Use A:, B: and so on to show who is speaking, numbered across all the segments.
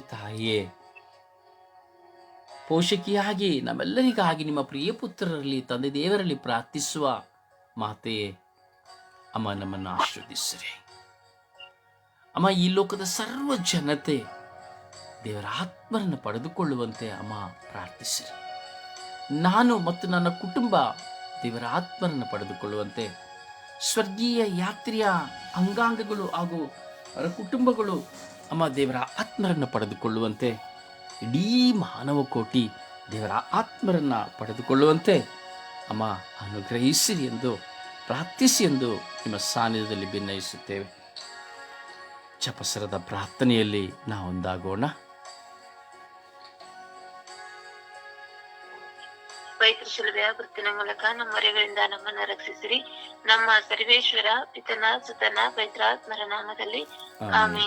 A: ತಾಯಿಯೇ, ಪೋಷಕಿಯಾಗಿ ನಮ್ಮೆಲ್ಲರಿಗಾಗಿ ನಿಮ್ಮ ಪ್ರಿಯ ಪುತ್ರರಲ್ಲಿ, ತಂದೆ ದೇವರಲ್ಲಿ ಪ್ರಾರ್ಥಿಸುವ ಮಾತೆಯೇ, ಅಮ್ಮ ನಮ್ಮನ್ನು ಆಶೀರ್ವದಿಸಿರಿ. ಅಮ್ಮ, ಈ ಲೋಕದ ಸರ್ವ ಜನತೆ ದೇವರ ಆತ್ಮರನ್ನು ಪಡೆದುಕೊಳ್ಳುವಂತೆ ಅಮ್ಮ ಪ್ರಾರ್ಥಿಸಿರಿ. ನಾನು ಮತ್ತು ನನ್ನ ಕುಟುಂಬ ದೇವರ ಆತ್ಮರನ್ನು ಪಡೆದುಕೊಳ್ಳುವಂತೆ ಸ್ವರ್ಗೀಯ ಯಾತ್ರೆಯ ಅಂಗಾಂಗಗಳು ಹಾಗೂ ಅವರ ಕುಟುಂಬಗಳು ಅಮ್ಮ ದೇವರ ಆತ್ಮರನ್ನು ಪಡೆದುಕೊಳ್ಳುವಂತೆ ಇಡೀ ಮಾನವ ಕೋಟಿ ದೇವರ ಆತ್ಮರನ್ನು ಪಡೆದುಕೊಳ್ಳುವಂತೆ ಅಮ್ಮ ಅನುಗ್ರಹಿಸಿರಿ ಎಂದು ಪ್ರಾರ್ಥಿಸಿ ಎಂದು ನಿಮ್ಮ ಸಾನ್ನಿಧ್ಯದಲ್ಲಿ ಭಿನ್ನಯಿಸುತ್ತೇವೆ ಚಪಸರದ ಪ್ರಾರ್ಥನೆಯಲ್ಲಿ ನಾವೊಂದಾಗೋಣ.
B: ಪವಿತ್ರ ಶಿಲುಬೆಯ ಗುರುತಿನ ಮೂಲಕ ನಮ್ಮ ಮರೆಗಳಿಂದ ನಮ್ಮನ್ನು ರಕ್ಷಿಸಿರಿ. ನಮ್ಮ ಸರ್ವೇಶ್ವರ ಪಿತನ ಸುತನ ಪೈತ್ರಾತ್ಮರ ನಾಮದಲ್ಲಿ. ಆಮೆ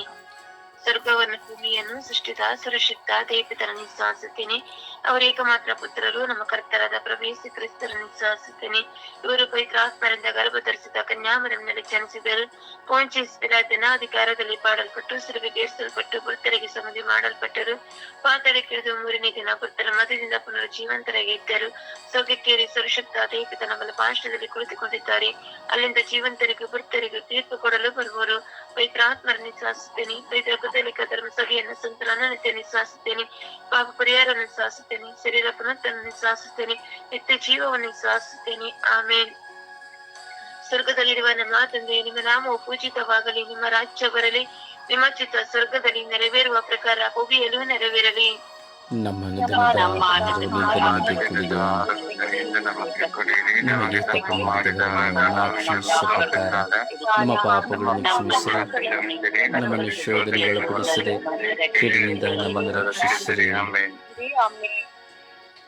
B: ಸ್ವರ್ಗವನ್ನು ಭೂಮಿಯನ್ನು ಸೃಷ್ಟಿತ ಸುರಕ್ಷಿತ ದೇವಿತರ ನಿಶ್ವಾಸುತ್ತೇನೆ ಅವರ ಏಕಮಾತ್ರ ಪುತ್ರರು, ನಮ್ಮ ಕರ್ತರಾದ ಪ್ರವೇಶಿ ಕ್ರಿಸ್ತರ ನಿಶ್ವಾಸುತ್ತೇನೆ ಇವರು ಪವಿತ್ರಾತ್ಮರಿಂದ ಗರ್ಭ ಧರಿಸಿದ ಕನ್ಯಾಮರಮ್ನಲ್ಲಿ ಜನಿಸಿದರು. ಪೋಂಚಿಸ್ ಪಿಲಾತನ ಅಧಿಕಾರದಲ್ಲಿ ಪಾಡಲ್ಪಟ್ಟು ಸಿಲುಬೆಗೆ ಏರಿಸಲ್ಪಟ್ಟು ಮೃತರಿಗೆ ಸಮಾಧಿ ಮಾಡಲ್ಪಟ್ಟರು. ಪಾತಾಳಕ್ಕಿಳಿದು ಮೂರನೇ ದಿನ ಪುತ್ರರ ಮಧ್ಯದಿಂದ ಪುನರುಜ್ಜೀವಂತರಾಗಿ ಇದ್ದರು. ಸ್ವರ್ಗಕ್ಕೇರಿ ಸುರಕ್ಷಿತ ದೇಪಿತನ ಬಲಪಾರ್ಶ್ವದಲ್ಲಿ ಕುಳಿತುಕೊಂಡಿದ್ದಾರೆ. ಅಲ್ಲಿಂದ ಜೀವಂತರಿಗೆ ಮೃತರಿಗೂ ತೀರ್ಪು ಕೊಡಲು ಬರುವರು. ಪವಿತ್ರಾತ್ಮರ ನಿಶ್ವಾಸುತ್ತೇನೆ ಪವಿತ್ರ ಕದಲಿಕ ಧರ್ಮ ಸಭೆಯನ್ನು ಸಂತಾನ ನಿತ್ಯ ನಿಶ್ವಾಸುತ್ತೇನೆ ಪಾಪ ಪರಿಹಾರವನ್ನು ನಿಶ್ವಾಸುತ್ತೇನೆ ಶರೀರ ಪುನಃತನ್ನು ನಿಶ್ವಾಸುತ್ತೇನೆ ನಿತ್ಯ ಜೀವವನ್ನು ನಿಶ್ವಾಸುತ್ತೇನೆ ಆಮೇಲೆ ಸ್ವರ್ಗದಲ್ಲಿರುವ ನಮ್ಮ ತಂದೆ ನಿಮ್ಮ ನಾಮವು ಪೂಜಿತವಾಗಲಿ ನಿಮ್ಮ ರಾಜ್ಯ ಬರಲಿ ನಿಮ್ಮ ಚಿತ್ತ ಸ್ವರ್ಗದಲ್ಲಿ ನೆರವೇರುವ ಪ್ರಕಾರ ಭೂಮಿಯಲ್ಲೂ ನೆರವೇರಲಿ
A: ನಮ್ಮನ್ನು ನಮಗೆ ತಪ್ಪು ಮಾಡಿದವರನ್ನು ಕ್ಷಮಿಸುವ ಪ್ರಕಾರ ನಮ್ಮ ಪಾಪಗಳನ್ನು ಕ್ಷಮಿಸಿರಿ ನಮ್ಮನ್ನು ಶೋಧನೆಗೆ ಒಳಪಡಿಸಿದೆ ಕೀಡಿನಿಂದ ನಮ್ಮನ್ನು ರಕ್ಷಿಸಿರಿ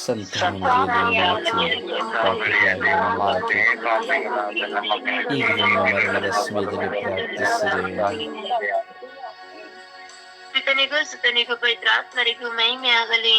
A: ಸಂತಾನಮರಿಯದೇ ಪಾಪಿಗಳಾಗಿರೋ ನಮಗಾಗಿ ಈಗಲೂ ನಮ್ಮ ಮರಣದ ಸಮಯದಲ್ಲಿ ಪ್ರಾರ್ಥಿಸಿರಿ
B: ಪಿತನಿಗೂ ಸುತನಿಗೂ ಪವಿತ್ರಾತ್ಮರಿಗೂ ಮಹಿಮೆ ಆಗಲಿ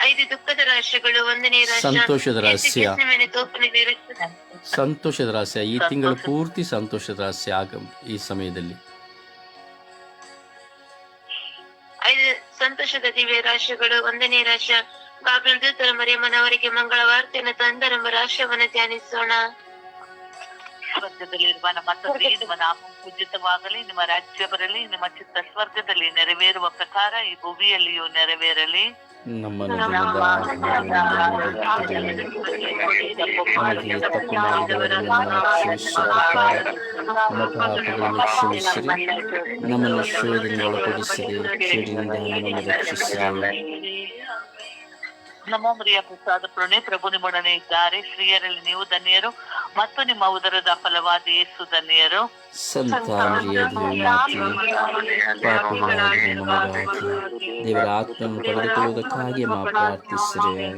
B: ಐದು ದುಃಖದ ಒಂದನೇ
A: ಸಂತೋಷದ ರಹಸ್ಯ. ಸಂತೋಷದ ರಹಸ್ಯ. ಈ ತಿಂಗಳು ಪೂರ್ತಿ ಸಂತೋಷದ ರಹಸ್ಯ ಆಗ ಈ ಸಮಯದಲ್ಲಿ.
B: ಸಂತೋಷದ ದಿವ್ಯ ರಾಶಿಗಳು ಒಂದನೇ ರಾಶ. ಬಾಬಿಲ್ ದೂತರ ಮರಿಯಮ್ಮನವರಿಗೆ ಮಂಗಳ ವಾರ್ತೆಯನ್ನು ತಂದರೆಂಬ ರಾಶಿಯವನ್ನು ಧ್ಯಾನಿಸೋಣ.
C: ಸ್ವರ್ಗದಲ್ಲಿರುವ ನಮ್ಮ ತಂದೆ ನಿಮ್ಮ ನಾಮ ಪೂಜಿತವಾಗಲಿ ನಿಮ್ಮ ರಾಜ್ಯ ಬರಲಿ ನಿಮ್ಮ ಚಿತ್ತ ಸ್ವರ್ಗದಲ್ಲಿ ನೆರವೇರುವ ಪ್ರಕಾರ ಈ ಭೂಮಿಯಲ್ಲಿಯೂ ನೆರವೇರಲಿ.
A: ನಮ್ಮನ್ನು ನಮಗೆ ತಪ್ಪು ಮಾಡಿದವರನ್ನು ಕ್ಷಮಿಸುವ ಪ್ರಕಾರ ನಮ್ಮ ಪಾಪಗಳನ್ನು ಕ್ಷಮಿಸಿರಿ ನಮ್ಮನ್ನು ಶೋಧನೆಗೆ ಒಳಪಡಿಸಿರಿ ಕೇಡಿನಿಂದ ನಮ್ಮನ್ನು ರಕ್ಷಿಸಿರಿ
C: ನಮೋ ಮರಿಯ ಪ್ರಸಾದ ಪುರಣೆ ಪ್ರಭು ನಿಮ್ಮೊಡನೆ ಇದ್ದಾರೆ. ಸ್ತ್ರೀಯರಲ್ಲಿ ನೀವು ಧನ್ಯರು ಮತ್ತು ನಿಮ್ಮ ಉದರದ ಫಲವಾದ ಯೇಸು ಧನ್ಯರು.
A: ನಮೋಮರಿಯ ದೇವರ ಪಡೆದುಕೊಳ್ಳುವುದಕ್ಕಾಗಿ ಪ್ರಾರ್ಥಿಸಿರಿ.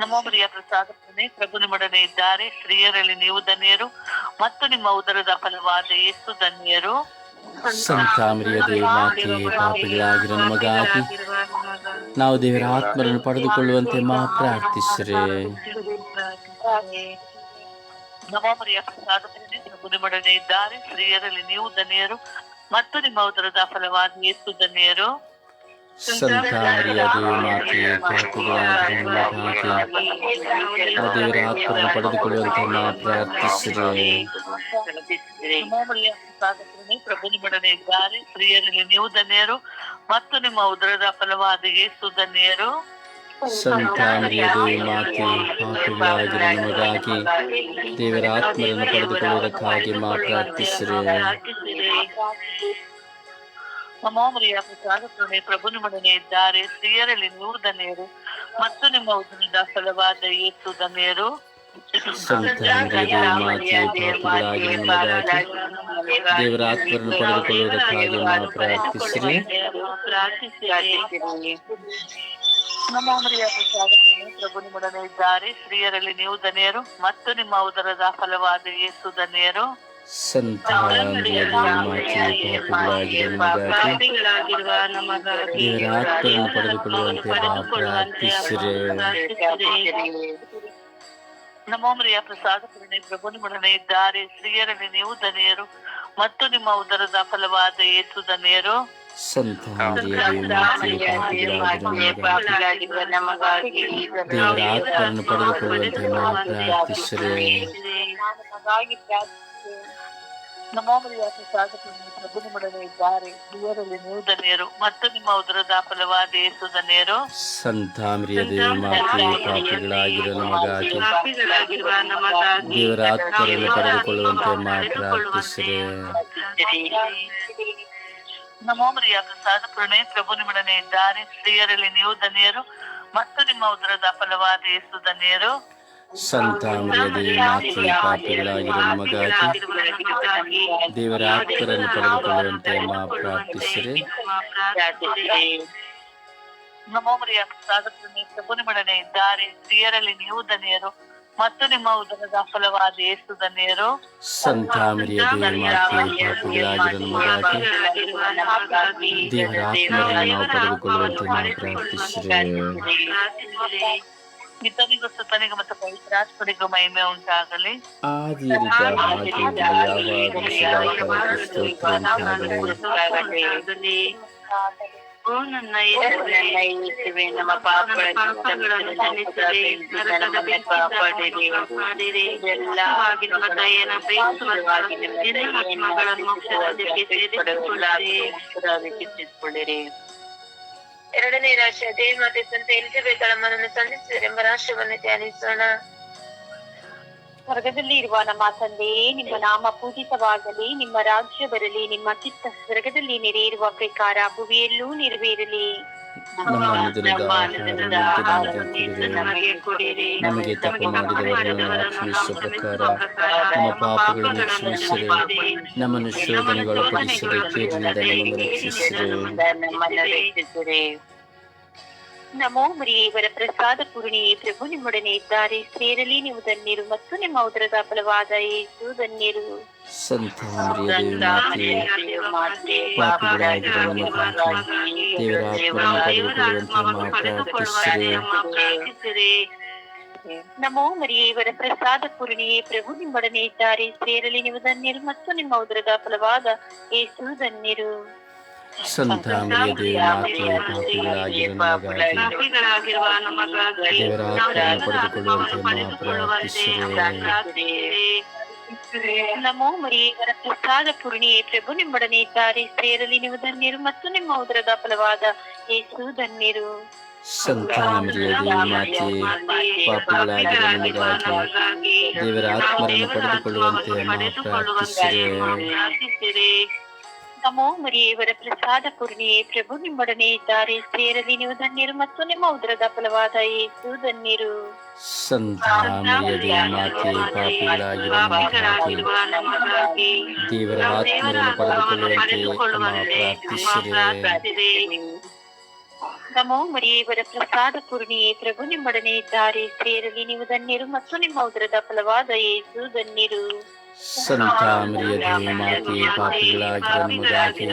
C: ನಮೋ ಮರಿಯ ಪ್ರಸಾದ ಪುರಣೆ ಪ್ರಭು ನಿಮ್ಮೊಡನೆ ಇದ್ದಾರೆ. ಸ್ತ್ರೀಯರಲ್ಲಿ ನೀವು ಧನ್ಯರು ಮತ್ತು ನಿಮ್ಮ ಉದರದ ಫಲವಾದ ಯೇಸು ಧನ್ಯರು.
A: ಸಂತಾಮರಿಯ ಮಾತೆ ಪಾಪಿಗಳಾಗಿರೋ ನಮಗಾಗಿ ನಾವು ದೇವರ ಆತ್ಮರನ್ನು ಪಡೆದುಕೊಳ್ಳುವಂತೆ ಮಾ ಪ್ರಾರ್ಥಿಸ್ರೆ.
C: ನಮೋ ಮರಿಯ ಪ್ರಸಾದ ಪುರಣೆ ಪ್ರಭು ನಿಮ್ಮೊಡನೆ ಇದ್ದಾರೆ. ಸ್ತ್ರೀಯರಲ್ಲಿ ನೀವು ಧನ್ಯರು ಮತ್ತು ನಿಮ್ಮ ಉದರದ ಫಲವಾದ ಯೇಸು ಧನ್ಯರು.
A: ಸಂತಾಮರಿಯ ಮಾತೆ ಪಾಪಿಗಳಾಗಿರೋ ನಮಗಾಗಿ ನಾವು ದೇವರ ಆತ್ಮರನ್ನು ಪಡೆದುಕೊಳ್ಳುವಂತೆ ಮಾ ಪ್ರಾರ್ಥಿಸಿರಿ.
C: ನಮೋ ಮರಿಯ ಪ್ರಸಾದ ಪುರಣೆ ಪ್ರಭು ನಿಮ್ಮೊಡನೆ ಇದ್ದಾರೆ. ಸ್ತ್ರೀಯರಲ್ಲಿ ನೀವು ಧನ್ಯರು. ಮತ್ತು ನಿಮ್ಮ ಉದರದ ಫಲವಾದ ಯೇಸು ಧನ್ಯರು
D: ಸಂತ ಮರಿಯದೇ ಮಾತೆ ನಮಗಾಗಿ. ದೇವರ ಆತ್ಮರನ್ನು ಪಡೆದುಕೊಳ್ಳುವುದಕ್ಕಾಗಿ ಮಾ ಪ್ರಾರ್ಥಿಸಿರಿ.
C: ನಮೋಮರಿಯ ಪ್ರಸಾದ ಕರುಣೆ ಪ್ರಭು ನಿಮ್ಮೊಡನೆ ಇದ್ದಾರೆ. ಸ್ತ್ರೀಯರಲ್ಲಿ ನೀವು ಧನ್ಯರು. ಮತ್ತು ನಿಮ್ಮ ಉದರದ ಫಲವಾದ ಯೇಸು ಧನ್ಯರು.
D: ಸಂತ ಮಾತೆ ಪಾಪಿಗಳಾಗಿರೋ ನಮಗಾಗಿ ದೇವರ ಆತ್ಮರನ್ನು ಪಡೆದುಕೊಳ್ಳುವುದಕ್ಕಾಗಿ ನಾವು ಪ್ರಾರ್ಥಿಸಿರಿ
C: ನಮ್ಮ ಪ್ರಸಾದ ಪ್ರಭು ನಿಮ್ಮೊಡನೆ ಇದ್ದಾರೆ. ಸ್ತ್ರೀಯರಲ್ಲಿ ನೀವು ಧನ್ಯರು ಮತ್ತು ನಿಮ್ಮ ಉದರದ ಫಲವಾದ ಯೇಸು ಧನ್ಯರು.
D: ಸಂತ ಮರಿಯದೇ ಮಾತೆ ಪಾಪಿಗಳಾಗಿರೋ ನಮಗಾಗಿ ದೇವರ ಪಡೆದುಕೊಳ್ಳುವಂತೆ ಮಾ ಪ್ರಾರ್ಥಿಸಿರಿ.
C: ನಮೋಮರಿಯ ಪ್ರಸಾದ ಕರುಣೆ ಪ್ರಭು ನಿಮ್ಮೊಡನೆ ಇದ್ದಾರೆ ಸ್ತ್ರೀಯರಲ್ಲಿ ನೀವು ಧನಿಯರು ಮತ್ತು ನಿಮ್ಮ ಉದರದ ಫಲವಾದ ಏಸು ಧನಿಯರು.
D: ಸಂತ ಮರಿಯದೇ ಸಾಧಕರು ಪಾಪಿಗಳಾಗಿರೋ ನಮಗಾಗಿ ಪಡೆದುಕೊಳ್ಳುವಂತೆ ಮಾ ಪ್ರಾರ್ಥಿಸಿರಿ
C: ನಮೋಮರಿಯ ಪ್ರಸಾದ ಕರುಣೆ ಪ್ರಭು ನಿಮ್ಮೊಡನೆ ಇದ್ದಾರೆ? ನೀವು ಧನ್ಯರು ಮತ್ತು ನಿಮ್ಮ ಉದರದ ಫಲವಾದ ಯೇಸು ಧನ್ಯರು
D: ಸಂತ ಮರಿಯದೇ ಮಾತೆ ಪಾಪಿಗಳಾಗಿರೋ ನಮಗಾಗಿ ದೇವರ ಆತ್ಮರನ್ನು ಪಡೆದುಕೊಳ್ಳುವಂತೆ ಮಾ
C: ನಮೋಮರಿಯ ಪ್ರಸಾದ ಕರುಣೆ ಪ್ರಭು ನಿಮ್ಮೊಡನೆ ಇದ್ದಾರೆ? ಸ್ತ್ರೀಯರಲ್ಲಿ ನೀವು ಧನ್ಯರು ಮತ್ತು ನಿಮ್ಮ ಉದರದ ಫಲವಾದ ಯೇಸು ಧನ್ಯರು
D: ಸಂತ ಮರಿಯದೇ ಮಾತೆ ಪಾಪಿಗಳಾಗಿರೋ ನಮಗಾಗಿ ದೇವರ ಆತ್ಮರನ್ನು ಪಡೆದುಕೊಳ್ಳುವಂತೆ ಮಾ ಪ್ರಾರ್ಥಿಸಿರಿ.
C: ನಮೋಮರಿಯ ಪ್ರಸಾದ ಕರುಣೆ ಪ್ರಭು ನಿಮ್ಮೊಡನೆ ಇದ್ದಾರೆ ಸ್ತ್ರೀಯರಲ್ಲಿ ನೀವು ಧನ್ಯರು ಮತ್ತು ನಿಮ್ಮ ಉದರದ ಫಲವಾದ ಯೇಸು ಧನ್ಯರು.
D: ಸಂತಾಮರಿಯ ಮರಿಯದೇ ಮಾತೆ ಪಾಪಿಗಳಾಗಿರೋ ನಮಗಾಗಿ ದೇವರ ಆತ್ಮರನ್ನು ನಾವು ಪಡೆದುಕೊಳ್ಳುವಂತೆ ಮಾ ಪ್ರಾರ್ಥಿಸಿರಿ.
C: ಮಿತನಿಗೂ ಸುತನಿಗೂ ಮತ್ತು ಪವಿತ್ರಾತ್ಮನಿಗೂ ಮಹಿಮೆ ಉಂಟಾಗಲಿ
D: ಆದಿ ಹಾಗೆ ಯಾವಾಗ ಸದಾಕಾಲ ಸ್ತೋತ್ರ ಉಂಟಾಗಲಿ.
E: ಓ ನನ್ನ ಯೇಸುವೇ, ನಮ್ಮ ಪಾಪಗಳನ್ನು ಕ್ಷಮಿಸಿರಿ, ನರಕದ ಬೆಂಕಿಯಿಂದ ಕಾಪಾಡಿರಿ. ಎಲ್ಲ ನಿಮ್ಮ ದಯೆಯನ್ನು ಅಪೇಕ್ಷಿಸುವಾಗಿ ನಿಮ್ಮ ಎಲ್ಲ ಆತ್ಮಗಳನ್ನು ಮೋಕ್ಷರಾಜ್ಯಕ್ಕೆ ಸೇರಿಸಿಕೊಳ್ಳಿರಿ. ಎರಡನೇ ರಾಷ್ಟ್ರ ದೇವಮಾತೆ ಸಂತ ಎಲಿಜಬೆತ್ ಅಳಮ್ಮನನ್ನು ಸಂಧಿಸಿದರೆಂಬ ರಾಷ್ಟ್ರವನ್ನು ಧ್ಯಾನಿಸೋಣ.
F: ಸ್ವರ್ಗದಲ್ಲಿ ಇರುವ ನಮ್ಮ ತಂದೆಯೇ ನಿಮ್ಮ ನಾಮ ಪೂಜಿತವಾಗಲಿ, ನಿಮ್ಮ ರಾಜ್ಯ ಬರಲಿ, ನಿಮ್ಮ ಚಿತ್ತ ಸ್ವರ್ಗದಲ್ಲಿ ನೆರೆಯಿರುವ ಪ್ರಕಾರ ಭುವಿಯಲ್ಲೂ ನೆರವೇರಲಿ.
D: ನಮ್ಮ ತಿಳಿದ ನಮಗೆ ಕೊಡಿರಿ. ನಮಗೆ ತಪ್ಪು ಮಾಡಿದವರನ್ನು ಕ್ಷಮಿಸುವ ಪ್ರಕಾರ ನಮ್ಮ ಪಾಪಗಳನ್ನು ಕ್ಷಮಿಸಿರಿ ನಮ್ಮನ್ನು ಶೋಧನೆಗೊಳಪಡಿಸದೆ ಕೇಡಿನಿಂದ ನಮ್ಮನ್ನು ರಕ್ಷಿಸಿರಿ.
F: ನಮೋ ಮರಿಯೇ ಇವರ ಪ್ರಸಾದ ಪೂರ್ಣಿಯೇ ಪ್ರಭು ನಿಮ್ಮೊಡನೆ ಇದ್ದಾರೆ ಸೇರಲಿ ನೀವು ಧನ್ಯರು ಮತ್ತು ನಿಮ್ಮ ಉದರದ ಫಲವಾದ ಯೇಸು ಧನ್ಯರು
D: ಸಂತ ಮರಿಯದೇ ಮಾತೆ ಪಾಪಿಗಳಾಗಿರೋ ನಮಗಾಗಿ ದೇವರ ಆತ್ಮವನ್ನು ಪಡೆದುಕೊಳ್ಳುವಂತೆ ಮಾ ಪ್ರಾರ್ಥಿಸಿರಿ
F: ನಮೋ ಮರಿಯೇ ಇವರ ಪ್ರಸಾದ ಪೂರ್ಣಿಯೇ ಪ್ರಭು ನಿಮ್ಮೊಡನೆ ಇದ್ದಾರೆ ಸೇರಲಿ ನೀವು ಧನ್ಯರು ಮತ್ತು ನಿಮ್ಮ ಉದರದ ಫಲವಾದ ಯೇಸು ಧನ್ಯರು
D: ಸಂತ ಮರಿಯದೇ ಮಾತೆ ನಮಗಾಗಿ ದೇವರ ಪಡೆದುಕೊಳ್ಳುವಂತೆ
F: ನಮೋ ಮರಿಯೇ ಪ್ರಸಾದ ಪೂರ್ಣಿಯೇ ಪ್ರಭು ನಿಮ್ಮೊಡನೆ ಇದ್ದಾರೆ. ಸೇರಲಿ ನೀವು ಧನ್ಯರು ಮತ್ತು ನಿಮ್ಮ ಉದರದ ಫಲವಾದ ಯೇಸು ಧನ್ಯರು.
D: ಸಂತ ಮರಿಯದೇ ಮಾತೆ ಪಾಪಿಗಳಾಗಿರೋ ನಮಗಾಗಿ ದೇವರ ಆತ್ಮರನ್ನು ಪಡೆದುಕೊಳ್ಳುವಂತೆ ಮಾ ಪ್ರಾರ್ಥಿಸಿರಿ.
F: ನಮೋ ಮರಿಯೇವರ ಪ್ರಸಾದ ಪೂರ್ಣಿಯೇ ಪ್ರಭು ನಿಮ್ಮೊಡನೆ ಇದ್ದಾರೆ. ಸೇರಲಿ ನೀವು ಧನ್ಯರು ಮತ್ತು ನಿಮ್ಮ ಉದರದ ಫಲವಾದ ಏಸು ಧನ್ಯರು.
D: ದೇವರ ಆತ್ಮರನ್ನು ಪಡೆದುಕೊಳ್ಳುವಂತೆ
F: ನಮೋ ಮರಿಯೇವರ ಪ್ರಸಾದ ಪೂರ್ಣಿಯೇ ಪ್ರಭು ನಿಮ್ಮೊಡನೆ ಇದ್ದಾರೆ. ಸೇರಲಿ ನೀವು ಧನ್ಯರು ಮತ್ತು ನಿಮ್ಮ ಉದರದ ಫಲವಾದ ಏಸು ಧನ್ಯರು.
D: ಸಂತ ಮರಿಯದೇ ಮಾತೆ ಪಾಪಿಗಳಾಗಿರೋ ನಮಗಾಗಿ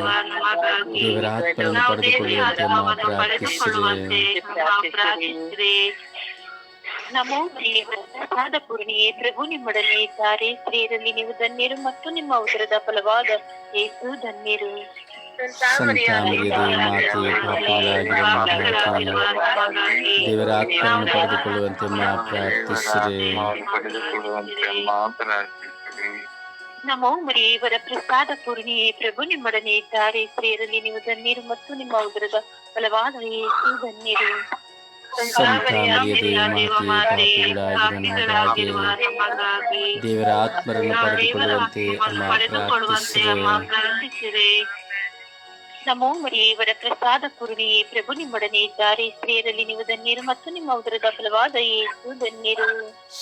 D: ದೇವರಾತ್ಮನ್ನು ಪಡೆದುಕೊಳ್ಳುವಂತೆ ಮಾ ಪ್ರಾರ್ಥಿಸಿದೆ
F: ನಮೋ ಪ್ರಸಾದ ಪೂರ್ಣಿಯೇ ಪ್ರಭು ನಿಮ್ಮೊಡನೆ ಇದ್ದಾರೆ. ಸ್ತ್ರೀಯರಲ್ಲಿ ನೀವು ಧನ್ಯರು ಮತ್ತು ನಿಮ್ಮ ಉದರದ ಫಲವಾದ ಏಸು ಧನ್ಯರು.
D: ದೇವರಾತ್ಮನ್ನು ಪಡೆದುಕೊಳ್ಳುವಂತೆ ಮಾ ಪ್ರಾರ್ಥಿಸಿರಿ.
F: ನಮೋ ಇವರ ಪ್ರಸಾದ ಪೂರ್ಣಿಯೇ ಪ್ರಭು ನಿಮ್ಮೊಡನೆ ಇದ್ದಾರೆ. ಸೇರಲಿ ನೀವು ಧನ್ಯರು ಮತ್ತು ನಿಮ್ಮ ಉದರದ ಬಲವಾದ ಯೇಸು ಧನ್ಯರು
D: ದೇವರ ಆತ್ಮರನ್ನು ಪಡೆದುಕೊಳ್ಳುವಂತೆ ಅಮ್ಮ ಪ್ರಾರ್ಥಿಸಿದೆ
F: ನಮೋ ಮರಿಯೇ ಇವರ ಪ್ರಸಾದ ಪೂರ್ಣಿಯೇ ಪ್ರಭು ನಿಮ್ಮೊಡನೆ ಇದ್ದಾರೆ ಸ್ತ್ರೀಯರಲ್ಲಿ ನೀವು ಧನ್ಯರು ಮತ್ತು ನಿಮ್ಮ ಉದರದ ಫಲವಾದ ಯೇಸು ಧನ್ಯರು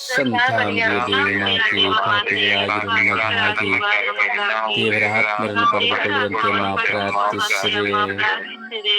D: ಸಂತ ಮರಿಯದೇ ಮಾತೆ ಪಾಪಿಗಳಾಗಿರುವ ನಮಗಾಗಿ ದೇವರ ಆತ್ಮರನ್ನು ಪಡೆದುಕೊಳ್ಳುವಂತೆ ಅಮ್ಮ ಪ್ರಾರ್ಥಿಸಿದೆ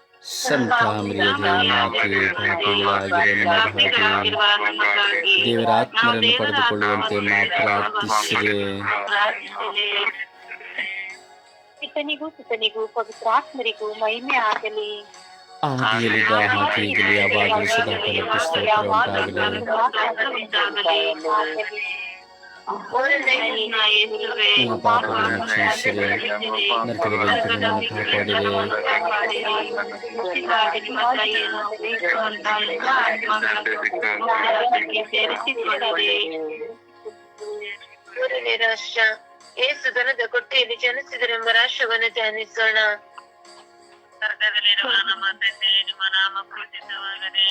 D: ಸಂತ ಮರಿಯದೇ ಮಾತೆ ಪಾಪಿಗಳಾಗಿರುವ ನಮಗಾಗಿ ದೇವರ ಆತ್ಮರನ್ನು ಪಡೆದುಕೊಳ್ಳುವಂತೆ ಅಮ್ಮ ಪ್ರಾರ್ಥಿಸಿದೆ
F: ಪಿತನಿಗೂ ಸುತನಿಗೂ ಪವಿತ್ರಾತ್ಮರಿಗೂ ಮಹಿಮೆ ಆಗಲಿ
D: ಆದಿಯಲ್ಲಿದ್ದ ಹಾಗೆ ಈಗಲೇ ಯಾವಾಗಲೂ ಸದಾ ಕಾಲಕ್ಕೂ ಸ್ತೋತ್ರ ಉಂಟಾಗಲಿ ನಿಮ್ಮ ಪಾಪಗಳನ್ನು ಕ್ಷಮಿಸಿರಿ ನರಕದ ಬೆಂಕಿಯನ್ನು ಕಾಪಾಡಿರಿ
B: ಮೂರನೇ ರಾಷ್ಟ್ರ ಏಸು ದನದ ಕೊಟ್ಟೆಯಲ್ಲಿ ಜನಿಸಿದರೆಂಬ ರಾಷ್ಟ್ರವನ್ನು ಧ್ಯಾನಿಸೋಣ
G: ಸ್ವರ್ಗದಲ್ಲಿರುವ ನಮ್ಮ ತಂದೆ ನಿಮ್ಮ ನಾಮ ಪೂಜಿತವಾಗಲಿ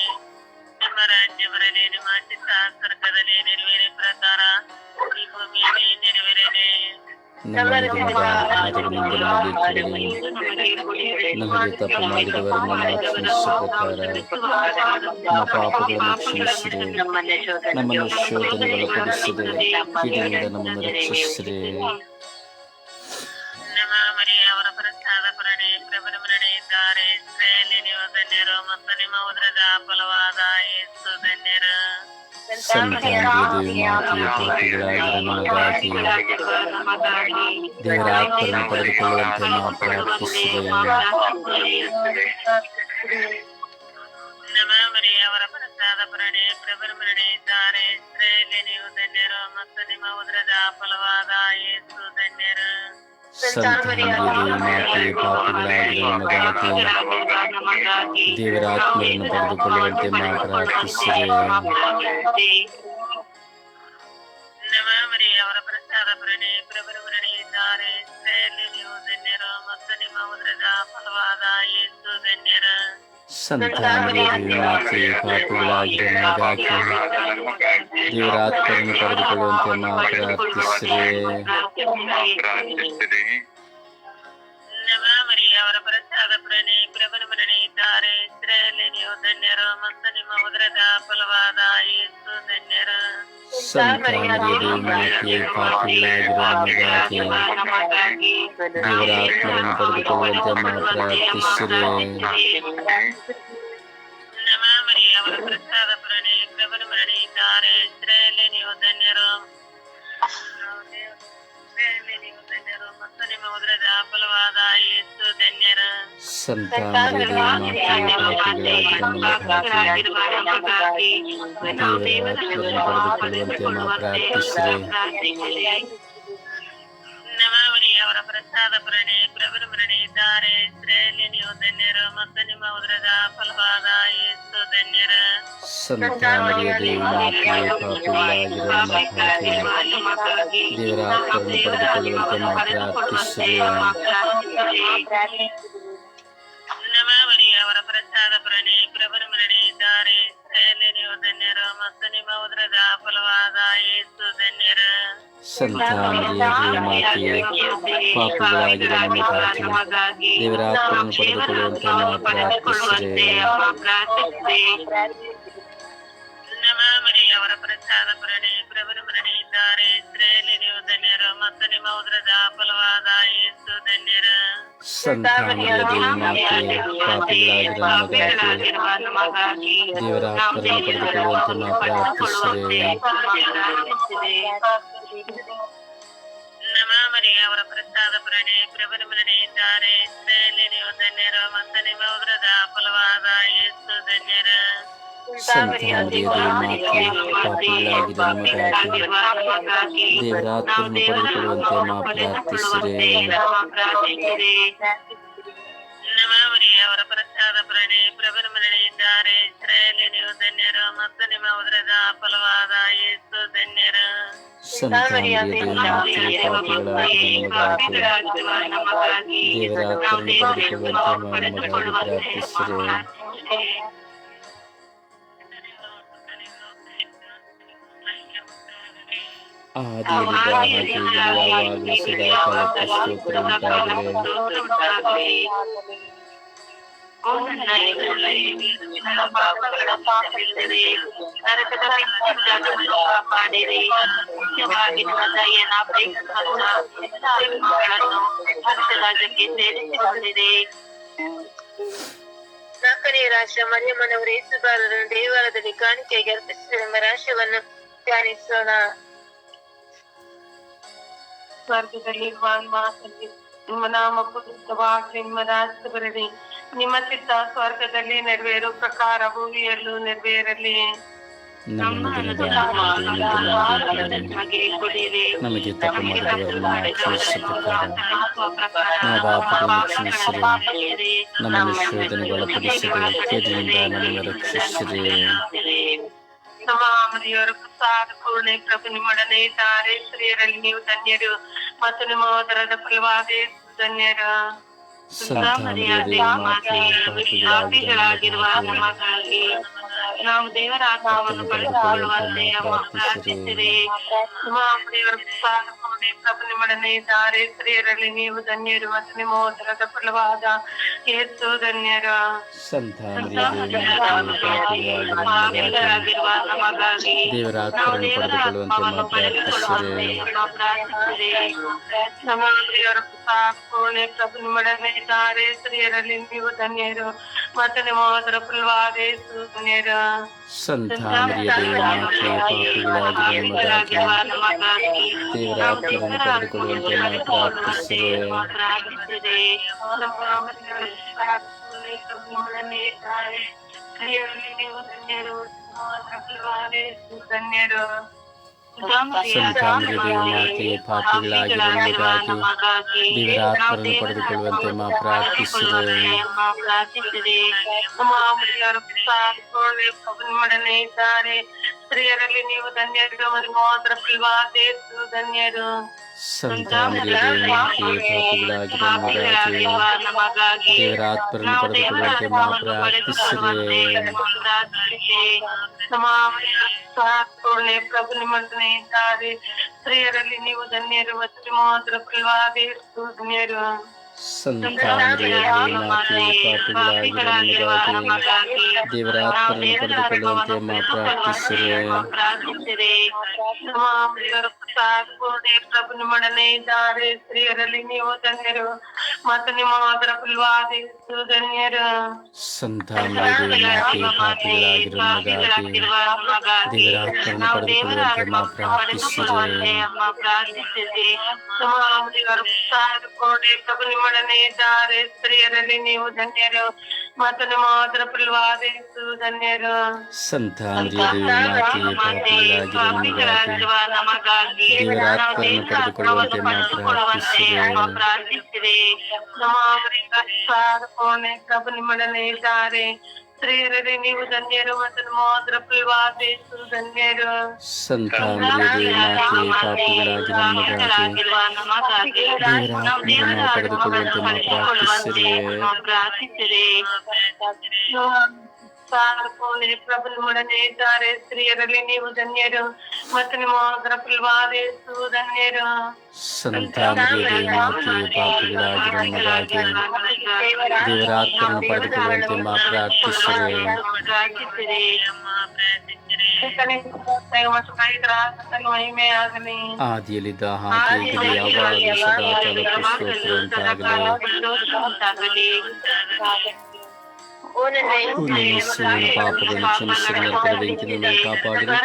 G: ನಿಮ್ಮ ರಾಜ್ಯ ಬರಲಿ ನಿಮ್ಮ ಚಿತ್ತ ಸ್ವರ್ಗದಲ್ಲಿ ನೆರವೇರಿ ಪ್ರಕಾರ ಈ ಭೂಮಿಯಲ್ಲಿ ನೆರವೇರಲಿ
D: ನಮ್ಮ ದಿನದ ಆಹಾರವನ್ನು ನಮಗೆ ಕೊಡಿರಿ ನಮಗೆ ತಪ್ಪು ಮಾಡಿದವರನ್ನು ನಾವು ಕ್ಷಮಿಸುವ ಪ್ರಕಾರ ನಮ್ಮ ಪಾಪಗಳನ್ನು ಕ್ಷಮಿಸಿರಿ ನಮ್ಮನ್ನು ಶೋಧನೆಗೊಳಪಡಿಸಿದೆ ಕೀಡಿನಿಂದ ನಮ್ಮನ್ನು ರಕ್ಷಿಸಿರಿ
G: ನಮ್ಮ ಮರಿಯ ಅವರ ಪ್ರಸಾದ ಪುರಣೆ ಧನ್ಯರು ಮತ್ತು ನಿಮ್ಮ ಉದರದ ಫಲವಾದ ಯೇಸು ಧನ್ಯರು
D: ಸಂತ ದೇವಿ ಮಾತೆಯ ಪಾಪಿಗಳಾಗಿರುವ ನಮಗಾಗಿ ದೇವರ ಆತ್ಮರನ್ನು ಪಡೆದುಕೊಳ್ಳುವಂತೆ ನಾವು ಪ್ರಾರ್ಥಿಸಿದೆ
G: ನಮ್ಮ ಮರಿಯ ಅವರ ಪ್ರಸಾದ ಪುರಣೆ ಪ್ರಬಲ ಮರಣೆ ಇದ್ದಾರೆ ಸ್ತ್ರೀಯಲ್ಲಿ ನೀವು ಧನ್ಯರು ಮತ್ತು ನಿಮ್ಮ ಉದರದ ಫಲವಾದ ಯೇಸು ಧನ್ಯರು
D: ಸಂತ ದೇವಿ ಮಾತೆಯ ಪಾಪಿಗಳಾಗಿರುವ ನಮಗಾಗಿ ದೇವರ ಆತ್ಮರನ್ನು ಪಡೆದುಕೊಳ್ಳುವಂತೆ ನಾವು ಪ್ರಾರ್ಥಿಸಿದೆ
G: ನಮ್ಮ ಮರಿಯ ಅವರ ಪ್ರಸಾದ ಪುರಣೆ ಪ್ರಬಲ ಮರಣೆ ಇದ್ದಾರೆ ಸ್ತ್ರೀಯಲ್ಲಿ ನೀವು ಧನ್ಯರು ಮತ್ತು ನಿಮ್ಮ ಉದರದ ಫಲವಾದ ಯೇಸು ಧನ್ಯರು
D: ಸಂತ ದೇವಿ ಮಾತೆಯ ಪಾಪಿಗಳಾಗಿರುವ ನಮಗಾಗಿ ದೇವರ ಆತ್ಮರನ್ನು ಪಡೆದುಕೊಳ್ಳುವಂತೆ ನಾವು ಪ್ರಾರ್ಥಿಸಿದೆ
G: ನಮ್ಮ ಮರಿಯ ಅವರ ಪ್ರಸಾದ ಪುರಣೆ ಧನ್ಯರು ಮತ್ತು ನಿಮ್ಮ ಉದರದ ಫಲವಾದ ಯೇಸು ಧನ್ಯರು.
D: ಸಂತ ದೇವಿ ಮಾತೆಯ ಪಾಪಿಗಳಾಗಿರುವ ನಮಗಾಗಿ ದೇವರ ಆತ್ಮರನ್ನು ಪಡೆದುಕೊಳ್ಳುವಂತೆ ನಾವು ಪ್ರಾರ್ಥಿಸಿದೆ
G: ನಮ್ಮ ಮರಿಯ ಅವರ ಪ್ರಸಾದ ಪುರಣೆ ಪ್ರಬಲ ಮರಣೆ ಇದ್ದಾರೆ ಸ್ತ್ರೀಯಲ್ಲಿ ನೀವು ಧನ್ಯರು. ಸ್ತ್ರೀಯಲ್ಲಿ ನೀವು ಧನ್ಯರು ಮತ್ತು ನಿಮ್ಮ ಉದರದ ಫಲವಾದ ಯೇಸು ಧನ್ಯರು
D: ಸಂತ ದೇವಿ ಮಾತೆಯ ಪಾಪಿಗಳಾಗಿರುವ ನಮಗಾಗಿ ದೇವರ ಆತ್ಮರನ್ನು ಪಡೆದುಕೊಳ್ಳುವಂತೆ ನಾವು ಪ್ರಾರ್ಥಿಸಿದೆ
G: ನಮ್ಮ ಮರಿಯ ಅವರ ಪ್ರಸಾದ ಪುರಣೆ ಪ್ರಬಲ ಮರಣೆ ಇದ್ದಾರೆ ಸ್ತ್ರೀಯಲ್ಲಿ ನೀವು ಧನ್ಯರು ಮತ್ತು ನಿಮ್ಮ ಉದರದ ಫಲವಾದ ಯೇಸು ಧನ್ಯರು
D: ಸಂತ ದೇವಿ ಮಾತೆಯ ಪಾಪಿಗಳಾಗಿರುವ ನಮಗಾಗಿ ದೇವರ ಆತ್ಮರನ್ನು
G: ಮರಿಯ ಅವರ ಪ್ರಸಾದ ಪ್ರಣಿ ಪ್ರಭರ ಮರಣಿ ದಾರಿ ನೀವು ಧನ್ಯರು ಮತ್ತು ನಿಮ್ಮ ಉದ್ರದ ಫಲವಾದ ಏಸು ಧನ್ಯರು.
D: ಪ್ರಾರ್ಥಿಸಿದೆ
G: ನಮ್ಮ ಪ್ರಸಾದ ಪ್ರಣಿ ಪ್ರಬಲ
D: ಸಂತ ದೇವಿ ಮಾತೆಯ ಪಾಪಿಗಳಾಗಿರುವ ನಮಗಾಗಿ ದೇವರ ಆತ್ಮರನ್ನು ಪಡೆದುಕೊಳ್ಳುವಂತೆ ನಾವು ಪ್ರಾರ್ಥಿಸಿದೆ
G: ಅವರ ಪ್ರಸಾದ ಪುರಣೆ ಪ್ರಬಲ ಸ್ತ್ರೀಯಲ್ಲಿ ನೀವು ಧನ್ಯರು ಮತ್ತು ನಿಮ್ಮ ಉದರದ ಫಲವಾದ
D: ಮಾ ಪ್ರಾರ್ಥಿಸಿರೆ
E: ನಮಾವರಿ ಅವರ ಪ್ರಸಾದ ಪ್ರಣಿ ಪ್ರಭುರ ಮರಣಿ ಇದ್ದಾರೆ ಇಸ್ರಾಯೇಲಿ ನೀವು ಧನ್ಯರು ಮತ್ತು ನಿಮ್ಮ ಉದರದ ಫಲವಾದ ಯೇಸು ಧನ್ಯರು
D: ಸಂತಾನರಿಯ ಮಾತೆ ಪಾಪಿಗಳಾಗಿರುವ ನಮಗಾಗಿ ದೇವರ ಆದಿಯಲ್ಲಿ ಯಾವಾಗಲೂ ಸದಾ ಕಾಲಕ್ಕೆ ಸ್ತೋತ್ರ ಉಂಟಾಗಲಿ
B: ನಾಲ್ಕನೇ ರಾಶ ಮರಿಯಮ್ಮನವರು ಯೇಸು ಬಾಲರನ್ನು ದೇವಾಲಯದಲ್ಲಿ ಕಾಣಿಕೆಯಾಗಿ ಅರ್ಪಿಸಿದರೆಂಬ ರಾಶಿಯನ್ನು ಧ್ಯಾನಿಸೋಣ
H: ಸ್ವರ್ಗದಲ್ಲಿರುವ ಮಾತಲ್ಲಿ ನಿಮ್ಮ ನಾಮ ಪುರುಷವಾಗಿ ನಿಮ್ಮ ರಾಜ್ಯ ಬರಲಿ ನಿಮ್ಮ ಚಿತ್ತ ಸ್ವರ್ಗದಲ್ಲಿ ನೆರವೇರು ಪ್ರಕಾರ ಭೂಮಿಯಲ್ಲೂ ನೆರವೇರಲಿ
D: ನಮ್ಮ ನಮಗೆ ತಪ್ಪು ಮಾಡಿದವರನ್ನು ಕ್ಷಮಿಸಿರಿ ನಮ್ಮನ್ನು ಶೋಧನೆಗೆ ಒಳಪಡಿಸಿರಿ ನಮ್ಮನ್ನು ರಕ್ಷಿಸಿರಿ.
H: ನಮ್ಮ ಮನೆಯವರು ಪ್ರಸಾದ ಪೂರ್ಣೆ ಪ್ರಭು ನಿಮ್ಮೊಡನೆ ಇದ್ದಾರೆ. ಸ್ತ್ರೀಯರಲ್ಲಿ ನೀವು ಧನ್ಯರು ಮತ್ತು ನಿಮ್ಮ ಓದರದ ಫಲವಾದ ಧನ್ಯರು
D: ಪಾಪಿಗಳಾಗಿರುವ ನಮಗಾಗಿ
H: ನಾವು ದೇವರ ಆತ್ಮವನ್ನು ಪಡೆದುಕೊಳ್ಳುವಂತೆ ಪ್ರಾರ್ಥಿಸಿದೆ ನಮ್ಮ ದೇವರ ಪ್ರಸಾದ ಪ್ರಭು ನಿಮ್ಮೊಡನೆ ಇದ್ದಾರೆ ಸ್ತ್ರೀಯರಲ್ಲಿ ನೀವು ಧನ್ಯರು ಮತ್ತು ನಿಮ್ಮ ಓದರದ ಫಲವಾದ ಯೇಸು ಧನ್ಯರು
D: ಸಂತಾನರಿಯ ಪಾಪಿಗಳಾಗಿರುವ ನಮಗಾಗಿ ದೇವರ ಆತ್ಮವನ್ನು ಪಡೆದುಕೊಳ್ಳುವಂತೆ ಮಾ ಪ್ರಾರ್ಥಿಸಿರಿ
H: ನಮ್ಮ ದೇವರ ಪ್ರಸಾದ ಪೂರ್ಣೆ ಪ್ರಭು ನಿಮ್ಮೊಡನೆ ಇದ್ದಾರೆ ಸ್ತ್ರೀಯರಲ್ಲಿ ನೀವು ಧನ್ಯರು ಮತ್ತು ನಿಮ್ಮ ಓದರ ಫಲವಾದ ಯೇಸು ಧನ್ಯರು
D: ಸಂತಾನರಿಯ ಮಾತೆ ಪಾಪಿಗಳಾಗಿರುವ ನಮಗಾಗಿ ದೇವರ ಆತ್ಮವನ್ನು ಪಡೆದುಕೊಳ್ಳುವಂತೆ ಮಾ ಪ್ರಾರ್ಥಿಸಿರಿ
H: ಧನ್ಯರು
D: ಸಂತಾನರಿಯ ಮಾತೆ ಪಾಪಿಗಳಾಗಿರುವ ನಮಗಾಗಿ ದೇವರ ಆತ್ಮವನ್ನು ಪಡೆದುಕೊಳ್ಳುವಂತೆ ಮಾ ಪ್ರಾರ್ಥಿಸಿರಿ
H: ಮಡನೆ ಇದ್ದಾರೆ ಸ್ತ್ರೀಯರಲ್ಲಿ ನೀವು ಧನ್ಯರು ಮತ್ತು ಮಾತ್ರ ಫಲವಾದ ಯೇಸು ಧನ್ಯರು.
D: ಸಂತಾನರಿಯ ಮಾತೆ ಪಾಪಿಗಳಾಗಿರುವ ನಮಗಾಗಿ ದೇವರ ಆತ್ಮವನ್ನು ಪಡೆದುಕೊಳ್ಳುವಂತೆ ಮಾ ಪ್ರಾರ್ಥಿಸಿರಿ
H: ಪೂರ್ಣೆ ಪ್ರಭು ನಿಮ್ಮೊಡನೆ ಇದ್ದಾರೆ. ಸ್ತ್ರೀಯರಲ್ಲಿ ನೀವು ಧನ್ಯರು ಮತ್ತು ನಿಮ್ಮ ಮಾತ್ರ ಫಲವಾದ ಯೇಸು ಧನ್ಯರು.
D: ಸಂತಾನರಿಯ ಮಾತೆ ಪಾಪಿಗಳಾಗಿರುವ ನಮಗಾಗಿ ದೇವರ ಆತ್ಮವನ್ನು ಪಡೆದುಕೊಳ್ಳುವಂತೆ
H: ಪೂರ್ಣೆ ಪ್ರಭು ನಿಮ್ಮೊಡನೆ ಇದ್ದಾರೆ. ಸ್ತ್ರೀಯರಲ್ಲಿ ನೀವು ಧನ್ಯರು. ಮತ್ತು ನಿಮ್ಮ ಮಾತ್ರ ಫುಲ್ವಾದಿಸು ಧನ್ಯರು
D: ಸಂತಾನರಿಯ ಮಾತೆ ಪಾಪಿಗಳಾಗಿರುವ ನಮಗಾಗಿ ದೇವರ ಆತ್ಮವನ್ನು ಪಡೆದುಕೊಳ್ಳುವಂತೆ ಮಾ ಪ್ರಾರ್ಥಿಸಿರಿ.
H: ಪೂರ್ಣೆ ಪ್ರಭು ನಿಮ್ಮೊಡನೆ ಇದ್ದಾರೆ ಸ್ತ್ರೀಯರಲ್ಲಿ ನೀವು ಧನ್ಯರು. ಮತ್ತು ನಿಮ್ಮ ಮಾತ್ರ ಫಲವಾದ ಯೇಸು ಧನ್ಯರು
D: ನಮಗಾಗಿ. ದೇವರ ಆತ್ಮವನ್ನು ಪಡೆದುಕೊಳ್ಳುವಂತೆ ಮಾ ಪ್ರಾರ್ಥಿಸಿರಿ
H: ಪೂರ್ಣೆ ಪ್ರಭು ನಿಮ್ಮೊಡನೆ ಇದ್ದಾರೆ. ಸ್ತ್ರೀಯರಲ್ಲಿ ನೀವು ಧನ್ಯರು ಮತ್ತು ನಿಮ್ಮ ಮಾತ್ರ ಫಲವಾದ ಯೇಸು ಧನ್ಯರು
D: ಸಂತಾನರಿಯ ಮಾತೆ ಪಾಪಿಗಳಾಗಿರುವ ನಮಗಾಗಿ ದೇವರ ಆತ್ಮವನ್ನು ಪಡೆದುಕೊಳ್ಳುವಂತೆ ಮಾ ಪ್ರಾರ್ಥಿಸಿರಿ
H: ಪೂರ್ಣೆ ಪ್ರಭು ನಿಮ್ಮೊಡನೆ ಇದ್ದಾರೆ. ಸ್ತ್ರೀಯರಲ್ಲಿ ನೀವು ಧನ್ಯರು ಮತ್ತು ನಿಮ್ಮ ಮಾತ್ರ ಫಲವಾದ ಯೇಸು ಧನ್ಯರು.
D: ಸಂತಾನರಿಯ ಮಾತೆ ಪಾಪಿಗಳಾಗಿರುವ ನಮಗಾಗಿ. ದೇವರ ಆತ್ಮವನ್ನು ಪಡೆದುಕೊಳ್ಳುವಂತೆ ಮಾ ಪ್ರಾರ್ಥಿಸಿರಿ.
H: ಮಹಿಮೆ ಆಗಲಿ
D: ಆದಿಯಲ್ಲಿದ್ದ ಹಾಗೆ ಈಗಲೂ ಯಾವಾಗಲೂ ಸದಾ ಕಾಲಕ್ಕೂ ಸ್ತೋತ್ರ ಉಂಟಾಗಲಿ
B: ಓ ನನ್ನ
D: ನಿನ್ನ ಯೇಸುವಿನ ಪಾಪಗಳನ್ನು ಕ್ಷಮಿಸಿ ನರಕದ ಬೆಂಕಿನಿಂದ ಕಾಪಾಡಿರಿ.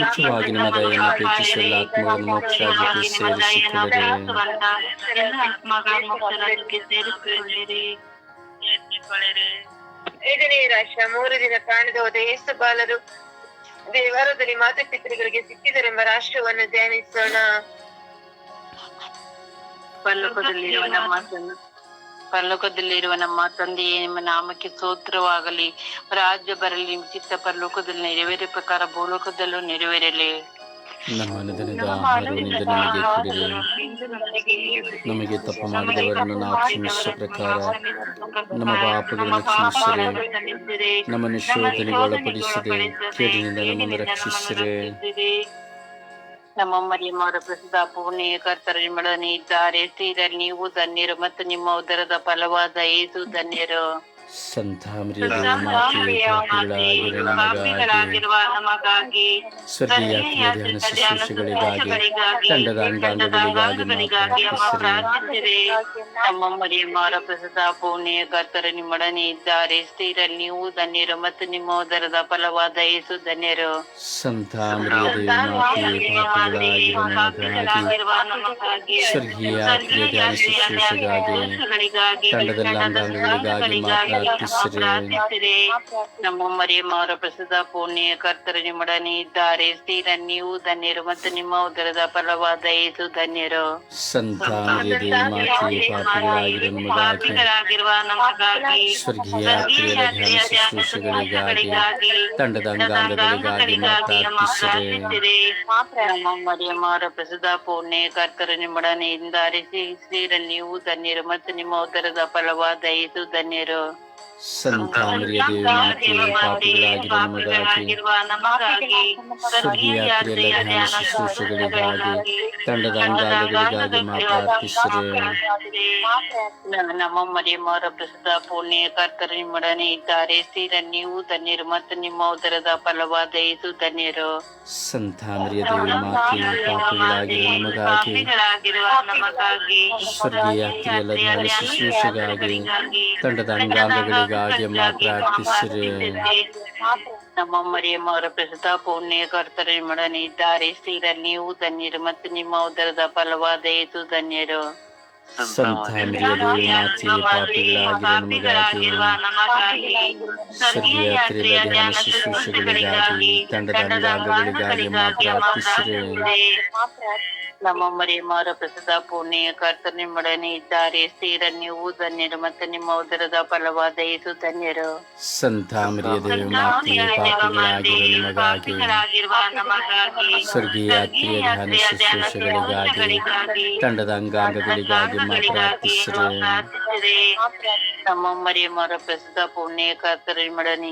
D: ಮುಖ್ಯವಾಗಿ ನಮ್ಮ ದಯೆಯನ್ನು ಅಪೇಕ್ಷಿಸಿ ಎಲ್ಲ ಆತ್ಮಗಳನ್ನು ಮೋಕ್ಷ ಸೇರಿಸಿಕೊಳ್ಳಿರಿ.
B: ಐದನೇ ರಾಶ ಮೂರು ದಿನ ಕಾಣದ ಹೋದ ಯೇಸು ಬಾಲರು ದೇವಾಲಯದಲ್ಲಿ ಮಾತಾಪಿತೃಗಳಿಗೆ ಸಿಕ್ಕಿದರೆಂಬ ರಾಷ್ಟ್ರವನ್ನು ಧ್ಯಾನಿಸೋಣ.
E: ಪರಲೋಕದಲ್ಲಿರುವ ನಮ್ಮ ಪರಲೋಕದಲ್ಲಿರುವ ನಮ್ಮ ತಂದೆಯೇ ನಿಮ್ಮ ನಾಮಕ್ಕೆ ಸ್ತೋತ್ರವಾಗಲಿ. ರಾಜ್ಯ ಬರಲಿ ನಿಮ್ಮ ಚಿತ್ತ ಪರಲೋಕದಲ್ಲಿ ನೆರವೇರಿ ಪ್ರಕಾರ ಭೂಲೋಕದಲ್ಲೂ ನೆರವೇರಲಿ.
D: ನಮ್ಮ ಅನುದಿನದ ನಮಗೆ ಕೊಡಿರಿ. ನಮಗೆ ತಪ್ಪು ಮಾಡಿದವರನ್ನು ನಾವು ಕ್ಷಮಿಸುವ ಪ್ರಕಾರ ನಮ್ಮ ಪಾಪಗಳನ್ನು ಕ್ಷಮಿಸಿರಿ. ನಮ್ಮನ್ನು ಶೋಧನೆಗೆ ಒಳಪಡಿಸಿದೆ ಕೇಡಿನಿಂದ ನಮ್ಮನ್ನು ರಕ್ಷಿಸಿರಿ.
E: ನಮ್ಮ ಮರಿಯಮ್ಮವರ ಪ್ರಸಿದ್ಧ ಪೂರ್ಣೆಯ ಕರ್ತರ ನಿಮ್ಮೊಡನೆ ಇದ್ದಾರೆ. ಸ್ತ್ರೀಯರಲ್ಲಿ ನೀವು ಧನ್ಯರು ಮತ್ತು ನಿಮ್ಮ ಉದರದ ಫಲವಾದ ಏಸು ಧನ್ಯರು.
D: ಸಂತ ಪಾಪಿಗಳಾಗಿರೋ ನಮಗಾಗಿ ಸ್ವರ್ಗೀಯ ಧ್ಯಾನ ಶುಶ್ರೂಷೆಗಳಿಗಾಗಿ ತಂಡದ ಪ್ರಾರ್ಥಿಸಿರಿ
E: ನಮ್ಮ ಮರಿಯಮ್ಮವರ ಪ್ರಸಿದ್ಧ ಪೂರ್ಣಿಯ ಕರ್ತರ ನಿಮ್ಮೊಡನೆ ಇದ್ದಾರೆ. ಸ್ಥಿರ ನೀವು ಧನ್ಯರು ಮತ್ತು ನಿಮ್ಮ ಉದರದ ಫಲವಾದ ಏಸು ಧನ್ಯರು.
D: ಸಂತ ನಮಗಾಗಿ ಸ್ವರ್ಗೀಯ ಧ್ಯಾನ ಶುಶ್ರೂಷೆಗಾಗಿ ತಂಡದ ಅಂಗಾಂಗಗಳಿಗಾಗಿ ನಾವು ಪ್ರಾರ್ಥಿಸಿರಿ
E: ನಮ್ಮ ಮರಿಯಮ್ಮವರ ಪ್ರಸಿದ್ಧ ಪೂರ್ಣಿಯ ಕರ್ತರ ನಿಮ್ಮೊಡನೆ ಇದ್ದಾರೆ ಸ್ತ್ರೀಯರಲ್ಲಿ ನೀವು ಧನ್ಯರು ಮತ್ತು ನಿಮ್ಮ ಉದರದ ಫಲವಾದ ಏಸು ಧನ್ಯರು
D: ಸಂತ ಮರಿಯದ ಮಾತೆಯೇ ಪಾಪಿಗಳಾಗಿರೋ ನಮಗಾಗಿ ಸ್ವರ್ಗೀಯ ಧ್ಯಾನ ಶುಶ್ರೂಷೆಗಳಿಗಾಗಿ ತಂಡದ ಅಂಗಾಂಗಗಳಿಗಾಗಿ ನಾವು ಪ್ರಾರ್ಥಿಸಿರಿ
E: ನಮ್ಮ ಮರಿಯಮ್ಮವರ ಪ್ರಸಿದ್ಧ ಪೂರ್ಣೆ ಕರ್ತರು ನಿಮ್ಮೊಡನೆ ಇದ್ದಾರೆ ಸ್ತ್ರೀಯರಲ್ಲಿ ನೀವು ಧನ್ಯರು ಮತ್ತು ನಿಮ್ಮ ಉದರದ ಫಲವಾದ ಏಸು ಧನ್ಯರು
D: ಸಂತ ದೇವಿ ಮಾತೆಯೇ ನಮಗಾಗಿ ಸ್ವರ್ಗೀಯ ಧ್ಯಾನ ಶುಶ್ರೂಷೆಗಳಿಗಾಗಿ ತಂಡದ ಅಂಗಾಂಗಗಳಿಗಾಗಿ ನಾವು ಪ್ರಾರ್ಥಿಸಿರಿ
E: ನಮ್ಮ ಮರಿಯಮ್ಮವರ ಪ್ರಸಿದ್ಧ ಪುಣ್ಯ ಕರ್ತರು ನಿಮ್ಮೊಡನೆ ಇದ್ದಾರೆ. ಸ್ಥಿರ ನೀವು ಧನ್ಯರು ಮತ್ತು ನಿಮ್ಮ ಉದರದ ಫಲವಾದ ಇದು ಧನ್ಯರು.
D: ಸಂತ ದೇವಿ ಮಾತೆಯೇ ಪಾಪಿಗಳಾಗಿರೋ ನಮಗಾಗಿ ಸ್ವರ್ಗೀಯ ಧ್ಯಾನ ಶುಶ್ರೂಷೆಗಾಗಿ ತಂಡದ ನಾವು ಪ್ರಾರ್ಥಿಸಿರಿ
E: ನಮ್ಮ ಮರಿಯಮ್ಮವರ ಪ್ರಸಿದ್ಧ ಪುಣ್ಯ ಕರ್ತರು ನಿಮ್ಮೊಡನೆ ಇದ್ದಾರೆ. ಸ್ತ್ರೀಯರಲ್ಲಿ ನೀವು ಧನ್ಯರು ಮತ್ತು ನಿಮ್ಮ ಉದರದ ಫಲವಾದ ಧನ್ಯರು.
D: ಸಂತ ಮರಿಯದ ಮಾತೆಯೇ ಪಾಪಿಗಳಾಗಿರೋ ನಮಗಾಗಿ ಸ್ವರ್ಗೀಯ ಧ್ಯಾನ ಶುಶ್ರೂಷೆಗಳಿಗಾಗಿ ತಂಡದ ಅಂಗಾಂಗಗಳಿಗಾಗಿ ನಾವು ಪ್ರಾರ್ಥಿಸಿರಿ
E: ನಮ್ಮ ಮರಿಯಮ್ಮವರ ಪ್ರಸಿದ್ಧ ಪೂರ್ಣೆಯ ಕರ್ತ ನಿಮ್ಮೊಡನೆ ಇದ್ದಾರೆ. ಸ್ತ್ರೀಯರಲ್ಲಿ ನೀವು ಧನ್ಯರು ಮತ್ತು ನಿಮ್ಮ ಉದರದ ಫಲವಾದ ಇದು ಧನ್ಯರು.
D: ಸಂತ ಮರಿಯದ ಮಾತೆಯೇ ಪಾಪಿಗಳಾಗಿರೋ ನಮಗಾಗಿ ಸ್ವರ್ಗೀಯ ಧ್ಯಾನ ಶುಶ್ರೂಷೆಗಳಿಗಾಗಿ ತಂಡದ ಅಂಗಾಂಗಗಳಿಗಾಗಿ ಪ್ರಾರ್ಥಿಸಿರಿ
E: ನಮ್ಮ ಮರಿಯಮ್ಮರ ಪ್ರಸಿದ್ಧ ಪುಣ್ಯ ಕರ್ತರು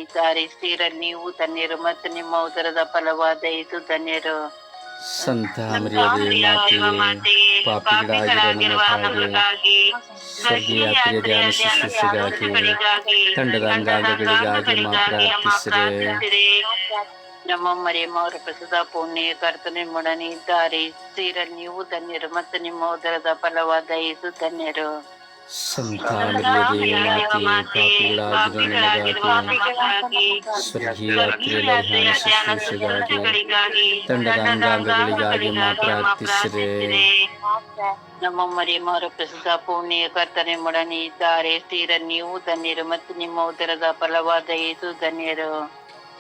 E: ಇದ್ದಾರೆ ಸ್ತ್ರೀಯರಲ್ಲಿ ನೀವು ಧನ್ಯರು ಮತ್ತು ನಿಮ್ಮ ಉದರದ ಫಲವಾದ ಇದು ಧನ್ಯರು.
D: ಸಂತ ಮರಿಯದ ಮಾತೆಯೇ ಪಾಪಿಗಳಾಗಿರೋ ನಮಗಾಗಿ ಸ್ವರ್ಗೀಯ ಧ್ಯಾನ ಶುಶ್ರೂಷೆಗಾಗಿ ತಂಡದ ಅಂಗಾಂಗಗಳಿಗಾಗಿ ಮಾತ್ರ ಪ್ರಾರ್ಥಿಸಿರಿ
E: ನಮ್ಮ ಮರಿಯಮ್ಮವರ ಪ್ರಸಾದ ಪುಣ್ಯ ಕರ್ತನೆ ಮೊಡನಿ ಇದ್ದಾರೆ. ಸ್ತ್ರೀಯರಲ್ಲಿ ನೀವು ಧನ್ಯರು ಮತ್ತು ನಿಮ್ಮ ಉದರದ ಫಲವಾದ ಏಸು ಧನ್ಯರು.
D: ಸಂತ ಮರಿಯದ ಮಾತೆಯೇ ಪಾಪಿಗಳಾಗಿರೋ ನಮಗಾಗಿ ಸ್ವರ್ಗೀಯ ಧ್ಯಾನ ಶುಶ್ರೂಷೆಗಾಗಿ ತಂಡದ ಅಂಗಾಂಗಗಳಿಗಾಗಿ ನಾವು
E: ನಮ್ಮ ಮರಿಯಮ್ಮವರ ಪ್ರಸಿದ್ಧ ಪುಣ್ಯ ಕರ್ತನೆ ಮೊಡನೆ ಇದ್ದಾರೆ. ಸ್ತ್ರೀಯರಲ್ಲಿ ನೀವು ಧನ್ಯರು ಮತ್ತು ನಿಮ್ಮ ಉದರದ ಫಲವಾದ ಏಸು ಧನ್ಯರು.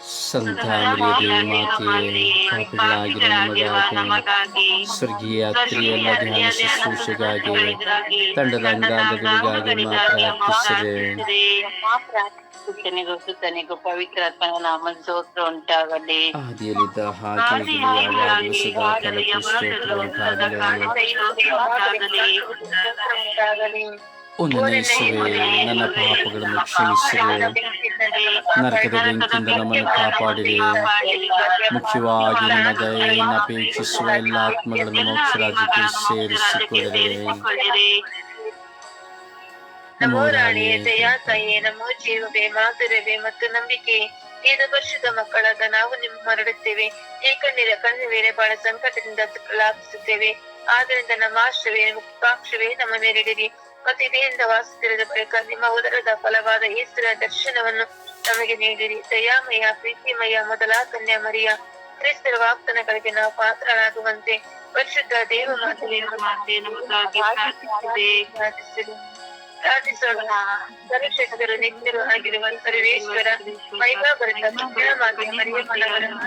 D: ಸಂತ ಮರಿಯದ ಮಾತೆಯೇ ಪಾಪಿಗಳಾಗಿರೋ ನಮಗಾಗಿ ಸ್ವರ್ಗೀಯ ಧ್ಯಾನ ಶುಶ್ರೂಷೆಗಾಗಿ ತಂಡದ ಅಂಗಾಂಗಗಳಿಗಾಗಿ ನಾವು ಪ್ರಾರ್ಥಿಸಿರಿ
E: ಸುತ್ತನಿಗೂ ಸುತ್ತನಿಗೂ ಪವಿತ್ರಾತ್ಮನ ನಾಮ ಸ್ತೋತ್ರ ಉಂಟಾಗಲಿ
D: ಆದಿಯಲ್ಲಿದ್ದ ಹಾಗೆ ಯಾವಾಗಲೂ ಸದಾ ಕಾಲಕ್ಕೂ ಸ್ತೋತ್ರ ಉಂಟಾಗಲಿ ಒಂದನೇ ಯೇಸುವೇ ನನ್ನ ಪಾಪಗಳನ್ನು ಕ್ಷಮಿಸಿರಿ ನರಕದ ಬೆಂಕಿಯಿಂದ ನಮ್ಮನ್ನು ಕಾಪಾಡಿರಿ. ಮುಖ್ಯವಾಗಿ ನಮ್ಮ ದಯೆಯನ್ನು ಅಪೇಕ್ಷಿಸುವ ಎಲ್ಲ ಆತ್ಮಗಳನ್ನು ಮೋಕ್ಷ ರಾಜ್ಯಕ್ಕೆ ಸೇರಿಸಿಕೊಳ್ಳಿರಿ
B: ನಮೋ ರಾಣಿಯೇ ದಯಾ ತಾಯಿಯೇ ನಮೋ ಜೀವವೇ ಮಾತುರವೇ ಮತ್ತು ನಂಬಿಕೆ. ಇದು ವರ್ಷದ ಮಕ್ಕಳಾದ ನಾವು ನಿಮ್ಮ ಮರಳುತ್ತೇವೆ. ಈ ಕಣ್ಣು ಬೇರೆ ಬಹಳ ಸಂಕಟದಿಂದ ಲಾಭಿಸುತ್ತೇವೆ. ಆದ್ದರಿಂದ ನಮ್ಮ ಆಶ್ರವೇ ಮುಕ್ತಾಕ್ಷವೇ ನಮ್ಮ ಮೇಲಿಡಿರಿ. ಮತ್ತು ಇದೆಯಿಂದ ಬಳಿಕ ನಿಮ್ಮ ಉದರದ ಫಲವಾದ ಈಸ್ತರ ದರ್ಶನವನ್ನು ನಮಗೆ ನೀಡಿರಿ. ದಯಾಮಯ, ಪ್ರೀತಿಮಯ, ಮೊದಲ ಕನ್ಯಾ ಮರಿಯ ಕ್ರಿಸ್ತರ ವಾಕ್ತನಗಳಿಗೆ ನಾವು ಪಾತ್ರರಾಗುವಂತೆ ಪರಿಶುದ್ಧ ದೇವ ಮಾತೆಯನ್ನು ಪ್ರಾರ್ಥಿಸಿರಿ ಪ್ರಾರ್ಥಿಸೋಣ ಸರ್ವಶಕ್ತರು ನಿತ್ಯರು ಆಗಿರುವ ಸರ್ವೇಶ್ವರ ಮಹಿಮಾ ಭರಿತ ಕಲ್ಯಾಣವಾಗಿ ಮರಿಯಮ್ಮನವರನ್ನು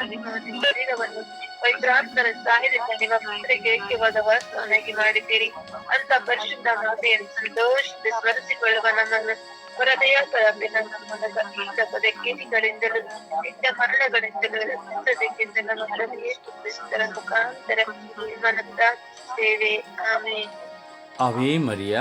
B: ಶರೀರವನ್ನು ಪವಿತ್ರಾತ್ಮರ ಸಹಾಯದಿಂದ ನಿಮ್ಮ ಪುತ್ರಿಗೆ ಐಕ್ಯವಾದ ವಾಸವನ್ನಾಗಿ ಮಾಡಿದ್ದೀರಿ ಅಂತ ಪರಿಶುದ್ಧ ಮಾತೆಯನ್ನು ಸಂತೋಷದ ಸ್ಮರಿಸಿಕೊಳ್ಳುವ ನಮ್ಮನ್ನು ಹೊರದಯ ಕಳಪಿನ ಮೂಲಕ ಇಂಥ ಪದಕೇರಿಗಳಿಂದಲೂ ಇಂಥ ಮರಣಗಳಿಂದಲೂ ರಕ್ಷಿಸಬೇಕೆಂದು ನಮ್ಮ ಪ್ರಭು ಯೇಸು ಕ್ರಿಸ್ತರ ಮುಖಾಂತರ ನಿಮ್ಮನ್ನು ಪ್ರಾರ್ಥಿಸುತ್ತೇವೆ ಆಮೇಲೆ
D: ಆವೇ ಮರಿಯಾ